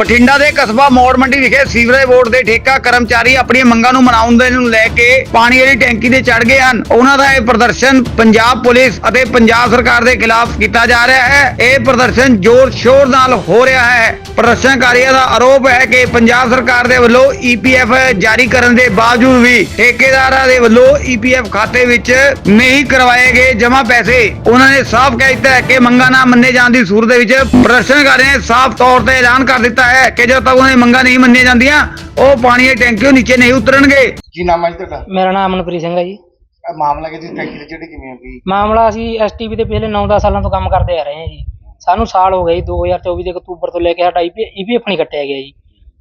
ਬਠਿੰਡਾ ਦੇ ਕਸਬਾ ਮੋੜ ਮੰਡੀ ਵਿਖੇ ਸੀਵਰੇਜ ਬੋਰਡ ਦੇ ਠੇਕਾ ਕਰਮਚਾਰੀ ਆਪਣੀਆਂ ਮੰਗਾਂ ਨੂੰ ਮਨਾਉਣ ਦੇ ਨੂੰ ਲੈ ਕੇ ਪਾਣੀ ਵਾਲੀ ਟੈਂਕੀ ਤੇ ਚੜ ਗਏ ਹਨ। ਉਹਨਾਂ ਦਾ ਇਹ ਪ੍ਰਦਰਸ਼ਨ ਪੰਜਾਬ ਪੁਲਿਸ ਅਤੇ ਪੰਜਾਬ ਸਰਕਾਰ ਦੇ ਖਿਲਾਫ ਕੀਤਾ ਜਾ ਰਿਹਾ ਹੈ। ਇਹ ਪ੍ਰਦਰਸ਼ਨ ਜ਼ੋਰ ਸ਼ੋਰ ਨਾਲ ਹੋ ਰਿਹਾ ਹੈ। ਪ੍ਰਦਰਸ਼ਨਕਾਰੀਆਂ ਦਾ ਆਰੋਪ ਹੈ ਕਿ ਪੰਜਾਬ ਸਰਕਾਰ ਦੇ ਵੱਲੋਂ ਈਪੀਐਫ ਜਾਰੀ ਕਰਨ ਦੇ ਬਾਵਜੂਦ ਵੀ ਠੇਕੇਦਾਰਾਂ ਦੇ ਵੱਲੋਂ ਈਪੀਐਫ ਖਾਤੇ ਵਿੱਚ ਨਹੀਂ ਕਰਵਾਏ ਗਏ ਜਮ੍ਹਾਂ ਪੈਸੇ, ਉਹਨਾਂ ਨੇ ਸਾਫ਼ ਕਹਿ ਦਿੱਤਾ ਹੈ ਕਿ ਮੰਗਾਂ ਨਾ ਮੰਨੇ ਜਾਣ ਦੀ ਸੂਰਤ ਦੇ ਵਿੱਚ ਪ੍ਰਦਰਸ਼ਨਕਾਰੀਆਂ ਨੇ ਸਾਫ਼ ਤੌਰ ਤੇ ਐਲਾਨ ਕਰ ਦਿੱਤਾ ਹੈ ਕਿ ਜਦੋਂ ਤੱਕ ਉਹਨਾਂ ਦੀ ਮੰਗਾਂ ਨਹੀਂ ਮੰਨੀਆਂ ਜਾਂਦੀਆਂ ਉਹ ਪਾਣੀ ਦੀ ਟੈਂਕੀਓ ਨੀਚੇ ਨਹੀਂ ਉਤਰਨਗੇ। ਕੀ ਨਾਮ ਹੈ ਜੀ ਤੁਹਾਡਾ? ਮੇਰਾ ਨਾਮ ਅਮਨਪ੍ਰੀਤ ਸਿੰਘ ਹੈ ਜੀ। ਇਹ ਮਾਮਲਾ ਕਿ ਤੁਸੀਂ ਟੈਂਕੀ ਜਿਹੜੇ ਕਿਵੇਂ ਵੀ? ਮਾਮਲਾ ਅਸੀਂ ਐਸਟੀਵੀ ਦੇ ਪਿਛਲੇ 9-10 ਸਾਲਾਂ ਤੋਂ ਕੰਮ ਕਰਦੇ ਆ ਰਹੇ ਹਾਂ ਜੀ। ਸਾਨੂੰ ਸਾਲ ਹੋ ਗਏ ਜੀ 2024 ਦੇ ਅਕਤੂਬਰ ਤੋਂ ਲੈ ਕੇ ਸਾਡਾ ਈਪੀਐਫ ਨਹੀਂ ਕੱਟਿਆ ਗਿਆ ਜੀ।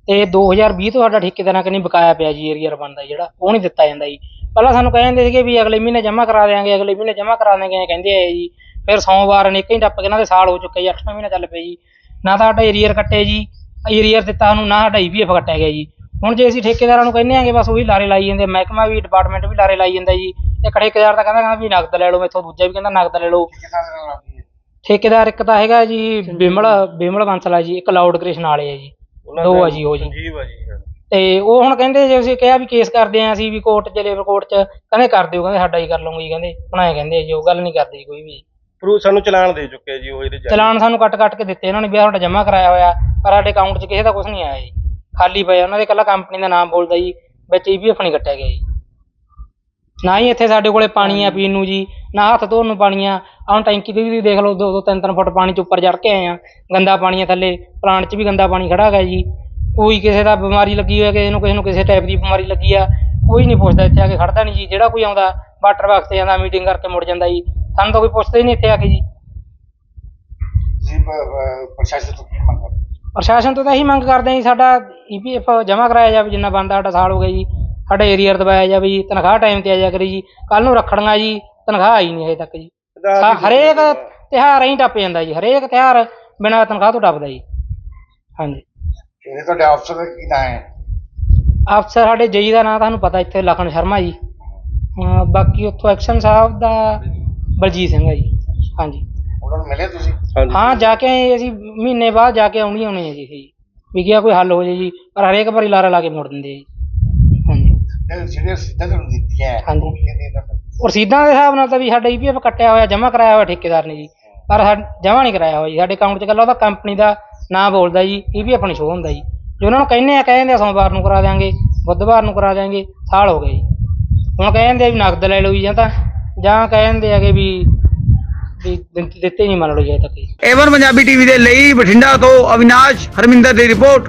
ਤੇ 2020 ਤੋਂ ਸਾਡਾ ਠੇਕੇਦਾਰਾਂ ਕਨੀ ਬਕਾਇਆ ਪਿਆ ਜੀ ਏਰੀਆ ਬਣਦਾ ਜਿਹੜਾ ਉਹ ਨਹੀਂ ਦਿੱਤਾ ਜਾਂਦਾ ਜੀ। ਪਹਿਲਾਂ ਸਾਨੂੰ ਕਹਿੰਦੇ ਸੀਗੇ ਵੀ ਅਗਲੇ ਮਹੀਨੇ ਜਮ੍ਹਾਂ ਕਰਾ ਦੇਾਂਗੇ ਅਗਲੇ ਮਹੀਨੇ ਜਮ੍ਹਾਂ ਕਰਾ ਦੇਾਂਗੇ ਕਹਿੰਦੇ ਆ ਜੀ। ਫਿਰ ਸੋਮਵਾਰ ਨੇ ਇੱਕ ਹੀ ਟੱਪ ਕੇ ਇਹਨਾਂ ਦੇ ਸਾਲ ਹੋ ਚੁੱਕੇ ਜੀ 8ਵਾਂ ਮਹੀਨਾ ਚੱਲ ਪਿਆ ਜੀ। ਨਾ ਤਾਂ ਸਾਡਾ ਏਰੀਅਰ ਕੱਟੇ ਜੀ ਏਰੀਅਰ ਦਿੱਤਾ ਸਾਨੂੰ ਨਾ ਸਾਡਾ ਈਪੀਐਫ ਕੱਟਿਆ ਗਿਆ ਜੀ। ਹੁਣ ਜੇ ਅਸੀਂ ਠੇਕੇਦਾਰਾਂ ਨੂੰ ਕਹਿੰਦੇ ਆਂਗੇ ਬਸ ਉਹੀ ਲਾਰੇ ਲਾਈ ਜਾਂਦੇ ਮਹਿਕਮਾ ਵੀ ਡਿਪਾਰਟਮੈਂਟ ਵੀ ਲਾਰੇ ਲਾਈ ਜਾਂਦਾ ਜੀ। ਇੱਕ ਠੇਕੇਦਾਰ ਤਾਂ ਕਹਿੰਦਾ ਕਹਿੰਦਾ ਵੀ ਨਗਦ ਲੈ ਲਓ ਮੈਥੋਂ ਦੂਜਾ ਵੀ ਕਹਿੰਦਾ ਨਗਦ ਲੈ ਲਓ। ਠੇਕੇਦਾਰ ਇੱਕ ਤਾਂ ਹੈਗਾ ਜੀ ਬਿਮਲ ਬਿਮਲ ਬੰਸਲਾ ਜੀ ਇੱਕ ਲਾਊਡ ਕ੍ਰਿਸ਼ਨ ਵਾਲੇ ਆ ਜੀ। ਦੋ ਆ ਜੀ ਉਹ ਜੀ। ਤੇ ਉਹ ਹੁਣ ਕਹਿੰਦੇ ਜੇ ਅਸੀਂ ਕਿਹਾ ਵੀ ਕੇਸ ਕਰਦੇ ਆ ਅਸੀਂ ਵੀ ਕੋਰਟ ਚ ਲੇਬਰ ਕੋਰਟ ਚ ਕਹਿੰਦੇ ਕਰ ਦਿਓ ਕਹਿੰਦੇ ਸਾਡਾ ਹੀ ਕਰ ਲਵਾਂਗੇ ਜੀ ਕਹਿੰਦੇ। ਬਣਾਏ ਕਹਿੰਦੇ ਜੀ ਉਹ ਗੱਲ ਨਹੀਂ ਕਰਦੇ ਜੀ ਕੋਈ ਵੀ। ਪ੍ਰੂ ਸਾਨੂੰ ਚਲਾਨ ਦੇ ਚੁੱਕੇ ਜੀ ਉਹ ਇਹਦੇ ਜੱਜ। ਚਲਾਨ ਸਾਨੂੰ ਕੱਟ ਕੱਟ ਕੇ ਦਿੱਤੇ ਇਹਨਾਂ ਨੇ ਵੀ ਤੁਹਾਡਾ ਜਮ੍ਹਾਂ ਕਰਾਇਆ ਹੋਇਆ। ਪਰ ਸਾਡੇ ਅਕਾਊਂਟ 'ਚ ਕਿਸੇ ਦਾ ਕੁਝ ਨਹੀਂ ਆਇਆ ਜੀ। ਖਾਲੀ ਪਿਆ, ਉਹਨਾਂ ਦੇ ਕੱਲਾ ਕੰਪਨੀ ਦਾ ਨਾਮ ਬੋਲਦਾ ਜੀ, ਵਿੱਚ ਈਪੀਐਫ ਨਹੀਂ ਕੱਟਿਆ ਗਿਆ ਜੀ। ਨਾ ਹੀ ਇੱਥੇ ਸਾਡੇ ਕੋਲੇ ਪਾਣੀ ਆ ਪੀਣ ਨੂੰ ਜੀ, ਨਾ ਹੱਥ ਧੋਣ ਨੂੰ ਪਾਣੀ ਆ ਆਹ ਟੈਂਕੀ ਤੇ ਵੀ ਦੇਖ ਲਓ, ਦੋ ਦੋ, ਤਿੰਨ ਤਿੰਨ ਫੁੱਟ ਪਾਣੀ 'ਚ ਉੱਪਰ ਚੜ ਕੇ ਆਏ ਆ। ਗੰਦਾ ਪਾਣੀ ਆ ਥੱਲੇ ਪਲਾਂਟ 'ਚ ਵੀ ਗੰਦਾ ਪਾਣੀ ਖੜਾ ਹੈਗਾ ਜੀ। ਕੋਈ ਕਿਸੇ ਦਾ ਬਿਮਾਰੀ ਲੱਗੀ ਹੋਈ ਕਿਸੇ ਨੂੰ ਕਿਸੇ ਨੂੰ ਕਿਸੇ ਟਾਈਪ ਦੀ ਬਿਮਾਰੀ ਲੱਗੀ ਆ, ਕੋਈ ਨਹੀਂ ਪੁੱਛਦਾ ਇੱਥੇ ਆ ਕੇ ਖੜਦਾ ਨਹੀਂ ਜੀ। ਜਿਹੜਾ ਕੋਈ ਆਉਂਦਾ ਵਾਟਰ ਬਾਕਸ ਤੇ ਜਾਂਦਾ ਮੀਟਿੰਗ ਕਰਕੇ ਮੁੜ ਜਾਂਦਾ ਜੀ। ਸਾਨੂੰ ਤਾਂ ਕੋਈ ਪੁੱਛਦਾ ਹੀ ਨਹੀਂ ਇੱਥੇ ਆ ਕੇ ਜੀ। ਤੁਸੀਂ ਪ- ਪ- ਪ੍ਰਸ਼ਾਸਨ ਤੋਂ ਕੀ ਮੰਗ ਕਰਦੇ ਪ੍ਰਸ਼ਾਸਨ ਤੋਂ ਤਾਂ ਇਹੀ ਮੰਗ ਕਰਦੇ ਹਾਂ ਜੀ ਸਾਡਾ ਈਪੀਐਫ ਜਮ੍ਹਾਂ ਕਰਾਇਆ ਜਾਵੇ ਜਿੰਨਾ ਬੰਦਾ ਸਾਡਾ ਸਾਲ ਹੋ ਗਿਆ ਜੀ। ਸਾਡਾ ਏਰੀਅਰ ਦਵਾਇਆ ਜਾਵੇ ਜੀ ਤਨਖਾਹ ਟਾਈਮ ਤੇ ਆ ਜਾ ਕਰੇ ਜੀ। ਕੱਲ ਨੂੰ ਰੱਖੜੀਆਂ ਜੀ ਤਨਖਾਹ ਆਈ ਨਹੀਂ ਹਜੇ ਤੱਕ ਜੀ। ਸਾ- ਹਰੇਕ ਤਿਉਹਾਰ ਹੀ ਟੱਪ ਜਾਂਦਾ ਜੀ ਹਰੇਕ ਤਿਉਹਾਰ ਬਿਨਾਂ ਤਨਖਾਹ ਤੋਂ ਟੱਪਦਾ ਜੀ। ਹਾਂਜੀ। ਇਹ ਤੁਹਾਡੇ ਅਫਸਰ ਦਾ ਕੀ ਨਾਂ ਹੈ? ਅਫਸਰ ਸਾਡੇ ਜਈ ਦਾ ਨਾਂ ਤੁਹਾਨੂੰ ਪਤਾ ਇੱਥੇ ਲਖਨ ਸ਼ਰਮਾ ਜੀ। ਹਾਂ, ਬਾਕੀ ਉੱਥੋਂ ਐਕਸ਼ਨ ਸਾਹਿਬ ਦਾ ਬਲਜੀਤ ਸਿੰਘ ਹੈ ਜੀ। ਹਾਂਜੀ। ਨੂੰ ਮਿਲੇ ਤੁਸੀਂ? ਹਾਂਜੀ। ਹਾਂ ਜਾ ਕੇ ਆਏ ਅਸੀਂ ਮਹੀਨੇ ਬਾਅਦ ਜਾ ਕੇ ਆਉਣੀ ਆਉਣੀ ਹੈ ਜੀ ਇਹ ਵੀ ਕਿਹਾ ਕੋਈ ਹੱਲ ਹੋ ਜੇ ਜੀ ਪਰ ਹਰੇਕ ਵਾਰੀ ਲਾਰਾ ਲਾ ਕੇ ਮੋੜ ਦਿੰਦੇ ਆ ਜੀ। ਹਾਂਜੀ। ਜਿਹੜੇ ਸਿੱਧਾ ਤੁਹਾਨੂੰ ਦਿੱਤੀਆਂ ਹੈ, ਹਾਂਜੀ। ਉਹ ਕੀ ਕਹਿੰਦੇ ਇਹਨਾਂ ਦਾ? ਰਸੀਦਾਂ ਦੇ ਹਿਸਾਬ ਨਾਲ ਤਾਂ ਵੀ ਸਾਡਾ ਈਪੀਐਫ ਕੱਟਿਆ ਹੋਇਆ ਜਮ੍ਹਾਂ ਕਰਾਇਆ ਹੋਇਆ ਠੇਕੇਦਾਰ ਨੇ ਜੀ। ਪਰ ਜਮ੍ਹਾਂ ਨਹੀਂ ਕਰਾਇਆ ਹੋਇਆ ਜੀ। ਸਾਡੇ ਅਕਾਊਂਟ 'ਚ ਕੱਲਾ ਉਹਦਾ ਕੰਪਨੀ ਦਾ ਨਾਂ ਬੋਲਦਾ ਜੀ ਈਪੀਐਫ ਨਹੀਂ ਸ਼ੋ ਹੁੰਦਾ ਜੀ। ਜੇ ਉਹਨਾਂ ਨੂੰ ਕਹਿੰਦੇ ਆ ਕਹਿੰਦੇ ਆ ਸੋਮਵਾਰ ਨੂੰ ਕਰਾ ਦਿਆਂਗੇ ਬੁੱਧਵਾਰ ਨੂੰ ਕਰਾ ਦਿਆਂਗੇ ਸਾਲ ਹੋ ਗਏ ਜੀ। ਹੁਣ ਕਹਿੰਦੇ ਆ ਵੀ ਨਗਦ ਲੈ ਲਓ ਜੀ ਜਾਂ ਤਾਂ ਜਾਂ ਕਹਿੰਦੇ ਆਗੇ ਵੀ ਵੀ ਦਿੱਤੇ ਨਹੀਂ ਮੰਨ ਲਓ ਜੇ ਤੱਕ ਏਵਨ ਪੰਜਾਬੀ ਟੀਵੀ ਦੇ ਲਈ ਬਠਿੰਡਾ ਤੋਂ ਅਵਿਨਾਸ਼ ਹਰਮਿੰਦਰ ਦੀ ਰਿਪੋਰਟ।